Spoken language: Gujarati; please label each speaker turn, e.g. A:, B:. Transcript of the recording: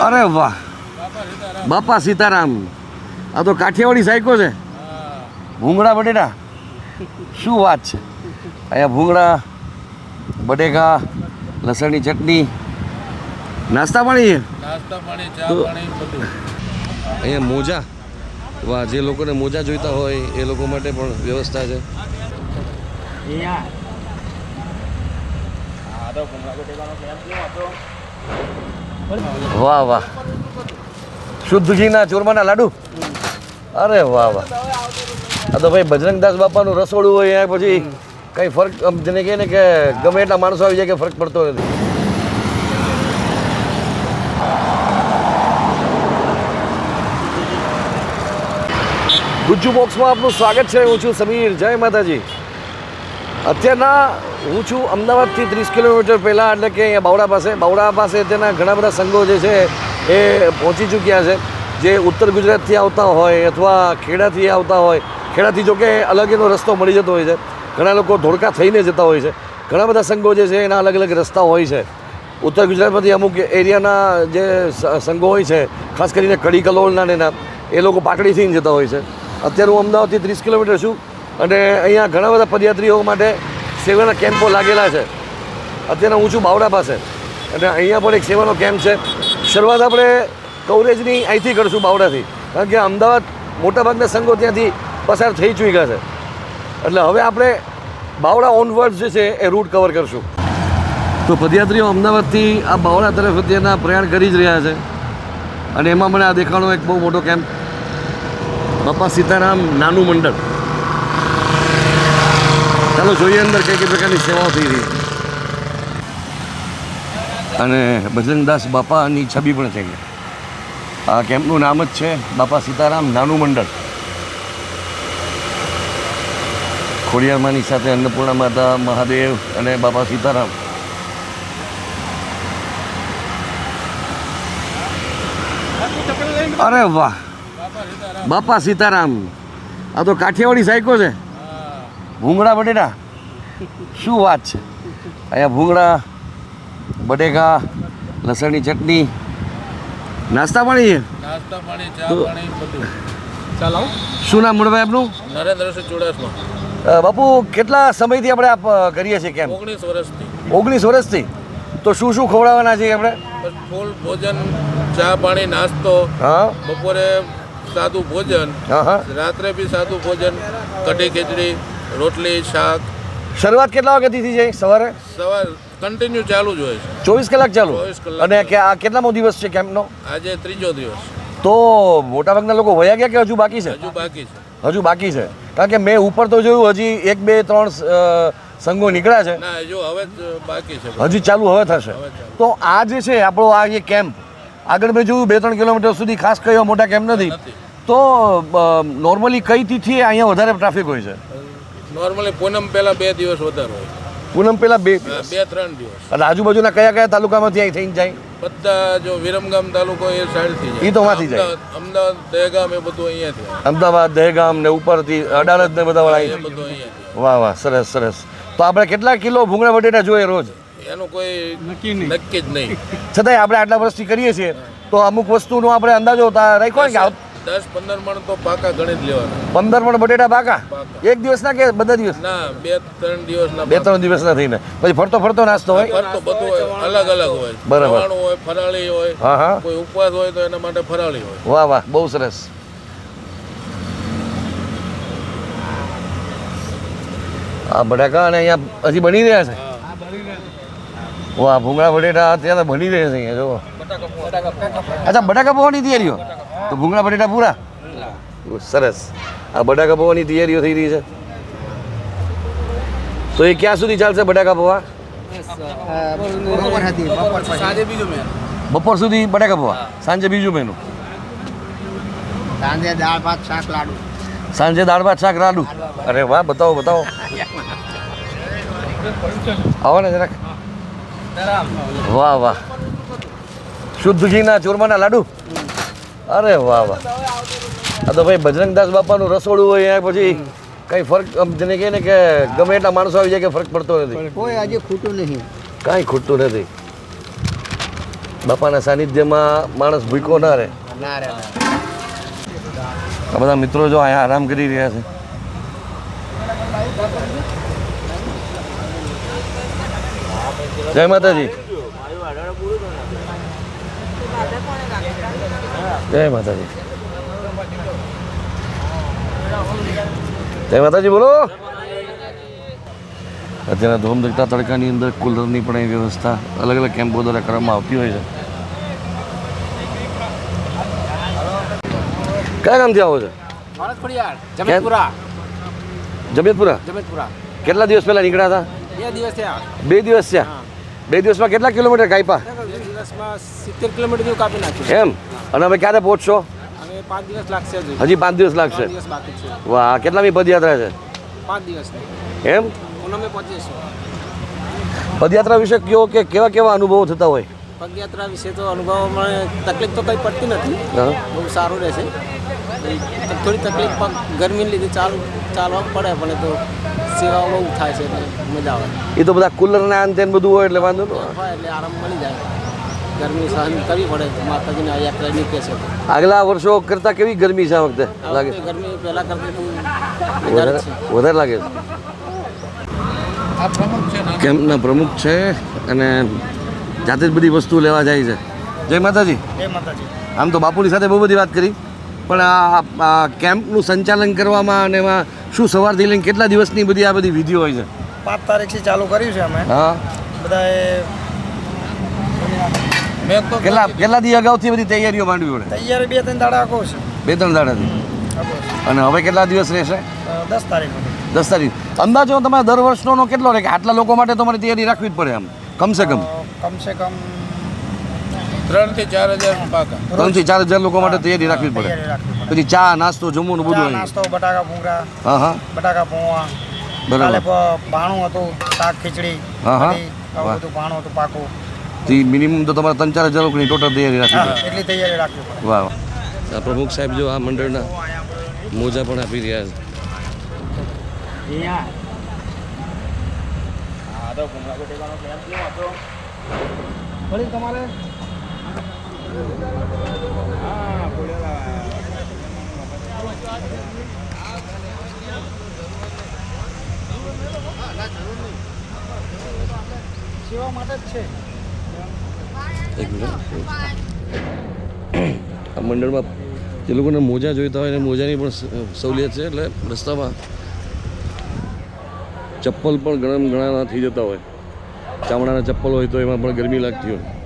A: અરે વાહ. બાપા સીતારામ. આ તો કાઠિયાવાડી સાયકો છે. ભૂંગળા બટેટા. શું વાત છે? અહીંયા ભૂંગળા બટેકા લસણની ચટણી. નાસ્તા પાણી છે?
B: નાસ્તા પાણી ચા
A: તો-
B: પાણી બધું.
A: અહીંયા મોજા. વાહ જે લોકોને મોજા જોઈતા હોય એ લોકો માટે પણ વ્યવસ્થા છે. વાહ વાહ. શુદ્ધ ઘીના ચૂરમાના લાડુ? અરે વાહ વાહ. આ તો ભાઈ બજરંગદાસ બાપાનું રસોડું હોય અહીંયા પછી કઈ ફરક જેને કહે ને કે ગમે એટલા માણસો આવી જાય કે ફરક પડતો નથી. ગુજ્જુ બોક્સમાં આપનું સ્વાગત છે. હું છું સમીર. જય માતાજી. અત્યારના હું છું અમદાવાદથી ત્રીસ કિલોમીટર પહેલાં એટલે કે અહીંયા બાવડા પાસે. બાવડા પાસે તેના ઘણા બધા સંઘો જે છે એ પહોંચી ચૂક્યા છે. જે ઉત્તર ગુજરાતથી આવતા હોય અથવા ખેડાથી આવતા હોય. ખેડાથી જો કે અલગ એનો રસ્તો મળી જતો હોય છે. ઘણા લોકો ધોળકા થઈને જતા હોય છે. ઘણા બધા સંઘો જે છે એના અલગ અલગ રસ્તા હોય છે. ઉત્તર ગુજરાતમાંથી અમુક એરિયાના જે સંઘો હોય છે, ખાસ કરીને કડી કલોલના એના, એ લોકો પાટડીથી જતા હોય છે. અત્યારે હું અમદાવાદથી ત્રીસ કિલોમીટર છું અને અહીંયા ઘણા બધા પદયાત્રીઓ માટે સેવાના કેમ્પો લાગેલા છે. અત્યારે હું છું બાવડા પાસે. અને અહીંયા પણ એક સેવાનો કેમ્પ છે. શરૂઆત આપણે કવરેજની અહીંથી કરીશું બાવડાથી. કારણ કે અમદાવાદ મોટાભાગના સંઘો ત્યાંથી પસાર થઈ ચૂક્યા છે. એટલે હવે આપણે બાવડા ઓનવર્ડ જે છે એ રૂટ કવર કરશું. તો પદયાત્રીઓ અમદાવાદથી આ બાવડા તરફ અત્યારના પ્રયાણ કરી જ રહ્યા છે. અને એમાં મને આ દેખાણો એક બહુ મોટો કેમ્પ. બાપા સીતારામ નાનું મંડળ. ચાલો જોઈએ અંદર કઈ પ્રકારની સેવાઓ થઈ રહી અને બજરંગદાસ બાપાની છબી પણ છે. ગઈ આ કેમ્પનું નામ જ છે? બાપા સીતારામ નાનું મંડળ. ખોડિયારમાંની સાથે અન્નપૂર્ણા માતા, મહાદેવ અને બાપા સીતારામ. અરે વાહ! બાપા સીતારામ. આ તો કાઠિયાવાડી સાયકો છે. ભૂંગળા બટેટા? શું વાત છે? અહીંયા ભૂંગળા બટેકા લસણની ચટણી. નાસ્તા પાણી છે?
B: નાસ્તા પાણી ચા પાણી બધું.
A: શું નામ મળવાય આપનું?
B: નરેન્દ્રસિંહ ચુડાસમા.
A: બાપુ કેટલા સમયથી આપણે આપ કરીએ છીએ કેમ?
B: ઓગણીસ વર્ષથી.
A: ઓગણીસ વર્ષથી? તો શું શું ખવડાવવાના છે આપણે?
B: ફૂલ ભોજન ચા પાણી નાસ્તો
A: હા.
B: બપોરે સાદું ભોજન
A: હા હા.
B: રાત્રે બી સાદું ભોજન કઢી ખીચડી રોટલી શાક.
A: શરૂઆત કેટલા વાગ્યાથી થઈ જાય સવારે?
B: સવાર કન્ટિન્યુ ચાલુ જ હોય છે.
A: ચોવીસ કલાક ચાલુ? અને કે આ કેટલામો દિવસ છે કેમ્પનો
B: આજે ત્રીજો દિવસ.
A: તો મોટાભાગના લોકો વયા ગયા કે હજુ બાકી છે?
B: હજુ બાકી છે.
A: હજુ બાકી છે. કારણ કે મેં ઉપર તો જોયું હજી એક બે ત્રણ સંઘો નીકળ્યા છે.
B: ના હવે બાકી છે.
A: હજી ચાલુ હવે થશે. તો આ જે છે આપણો આ જે કેમ્પ આગળ મેં જોયું બે ત્રણ કિલોમીટર સુધી ખાસ કયો મોટા કેમ્પ નથી.
B: નથી.
A: તો નોર્મલી કઈ તિથિએ અહીંયા વધારે ટ્રાફિક હોય છે?
B: નોર્મલી પૂનમ પહેલા બે દિવસ વધારે હોય.
A: પૂનમ પહેલા બે
B: બે ત્રણ દિવસ.
A: એટલે આજુબાજુના કયા કયા તાલુકામાંથી અહીં થઈને જાય?
B: બધા જો વિરમગામ તાલુકો એ સાઈડથી જાય.
A: એ તો વાંથી જાય.
B: અમદાવાદ- દહેગામ એ બધું અહીંયાથી.
A: અમદાવાદ દહેગામ ને ઉપરથી અડાલજ ને બધા વાળા
B: બધું અહીંયા
A: વાહ વાહ સરસ સરસ. તો આપણે કેટલા કિલો ભૂંગળા બટેટા જોઈએ રોજ?
B: એનું કોઈ નક્કી જ નહીં.
A: છતાંય આપણે આટલા વર્ષથી કરીએ છીએ. તો અમુક વસ્તુનો આપણે અંદાજો રાખ્યો ને કે
B: દસ પંદર મણ તો પાકા ગણી જ લેવાના.
A: પંદર મણ બટેટા પાકા? એક દિવસ ના કે બધા દિવસ?
B: ના બે ત્રણ દિવસના
A: બે ત્રણ દિવસના થઈને. પછી ફરતો ફરતો નાસ્તો હોય?
B: ફરતો બધું હોય અલગ અલગ હોય.
A: બરાબર.
B: હોય ફરાળી હોય
A: હા હા.
B: કોઈ ઉપવાસ હોય તો એના માટે ફરાળી હોય.
A: વાહ વાહ બહુ સરસ. આ બટાકા અને અહીંયા હજી બની રહ્યા છે? વાહ ભૂંગળા બટેટા અત્યારે બની રહ્યા છે અહીંયા જો અચ્છા બટાકા પૌવાની તૈયારીઓ? તો ભૂંગળા બટેટા પૂરા? સરસ. આ બટાકા પૌવાની તૈયારીઓ થઈ રહી છે. તો એ ક્યાં સુધી ચાલશે બટાકા પૌવા? બપોર સુધી બટાકા પૌવા? સાંજે બીજું મેનુ.
C: સાંજે દાળ ભાત શાક લાડુ.
A: સાંજે દાળ ભાત શાક લાડુ. અરે વાહ બતાવો બતાવો. આવો ને જરાક. વાહ વાહ. શુદ્ધ ઘીના ચોરમાના લાડુ? અરે વાહ વાહ. આ તો ભાઈ બજરંગદાસ બાપાનું રસોડું હોય અહીંયા પછી કઈ ફરક આમ જેને કહે ને કે ગમે એટલા માણસો આવી જાય કે ફરક પડતો નથી.
C: કોઈ આજે ખૂટું નહીં.
A: કાંઈ ખૂટતું નથી. બાપાના સાનિધ્યમાં માણસ ભૂખ્યો ના રહે. આ બધા મિત્રો જો અહીંયા આરામ કરી રહ્યા છે. જય માતાજી. જય માતાજી. જય માતાજી બોલો. અત્યારે ધોમ ધકતા તડકાની અંદર કુલરની પણ એ વ્યવસ્થા અલગ અલગ કેમ્પો દ્વારા કરવામાં આવતી હોય છે. કયા ગામથી આવો છો?
C: જમેતપુરા.
A: કેટલા દિવસ પહેલા નીકળ્યા હતા?
C: બે દિવસ થયા.
A: બે દિવસમાં કેટલા કિલોમીટર કાપ્યા? એમ? અને અમે ક્યારે પહોંચશો?
C: પાંચ દિવસ હજી.
A: પાંચ દિવસ લાગશે? વાહ કેટલા કેટલામી પદયાત્રા છે?
C: પાંચ દિવસ
A: એમ? પદયાત્રા વિશે કયો કે કેવા કેવા અનુભવો થતા હોય?
C: પદયાત્રા વિશે તો અનુભવ તકલીફ તો કંઈ પડતી નથી. બહુ સારું રહેશે. થોડી તકલીફ પણ ગરમીને લીધે ચાલુ ચાલવા પડે પણ તો સેવા બહુ થાય છે મજા આવે.
A: એ તો બધા કુલરના અંતે બધું હોય એટલે વાંધો ન
C: હોય એટલે આરામ મળી જાય. ગરમી સહન કરવી પડે. માતાજીને યાત્રા નીકળે છે.
A: આગલા વર્ષો કરતાં કેવી ગરમી છે આ વખતે? લાગે?
C: ગરમી પહેલા કરતી વધારે
A: લાગે છે.
B: આ પ્રમુખ છે ને?
A: કેમ્પના પ્રમુખ છે અને જાતે જ બધી વસ્તુ લેવા જાય છે. જય માતાજી.
C: જય માતાજી.
A: આમ તો બાપુની સાથે બહુ બધી વાત કરી. પણ આ આ કેમ્પનું સંચાલન કરવામાં અને એમાં શું સવારથી લઈને કેટલા દિવસની બધી આ બધી વિધિઓ હોય છે?
D: પાંચ તારીખથી ચાલુ કર્યું છે અમે.
A: હા.
D: બધાએ
B: મેં તો
A: કેટલા કેટલા દી અગાઉથી બધી તૈયારીઓ માંડવી પડે?
D: તૈયારી બે ત્રણ દાડા છે.
A: બે ત્રણ દાડાથી? અને હવે કેટલા દિવસ રહેશે?
D: દસ તારીખ
A: દસ તારીખ. અંદાજો તમારે દર વર્ષનો કેટલો રહે? કે આટલા લોકો માટે તમારે તૈયારી રાખવી જ પડે આમ કમસે કમ.
D: કમસે કમ
B: ત્રણથી ચાર હજાર પાકા.
A: ત્રણથી ચાર હજાર લોકો માટે તૈયારી રાખવી પડે. પછી ચા નાસ્તો જમવાનું બધું
D: નાસ્તો બટાકા ભૂંગળા
A: હા હા.
D: બટાકા કાલે
A: બરાબર.
D: પ- ભાણું હતું શાક ખીચડી
A: હા, હા.
D: બધું ભાણું હતું પાકું.
A: તો મિનિમમ તો તમારે ત્રણ ચાર હજાર રૂપિયાની ટોટલ તૈયારી રાખવી
D: એટલી તૈયારી રાખવી
A: વાહ વાહ. આ પ્રમુખ સાહેબ જો આ મંડળના મોજા પણ આપી રહ્યા છે.
D: વળી તમારે સેવા માટે જ છે.
A: એક મિનિટ. આ મંડળમાં જે લોકોને મોજા જોઈતા હોય એને મોજાની પણ સહુલિયત છે, એટલે રસ્તામાં ચપ્પલ પણ ઘણા ગણા થઈ જતા હોય. ચામડાના ચપ્પલ હોય તો એમાં પણ ગરમી લાગતી હોય.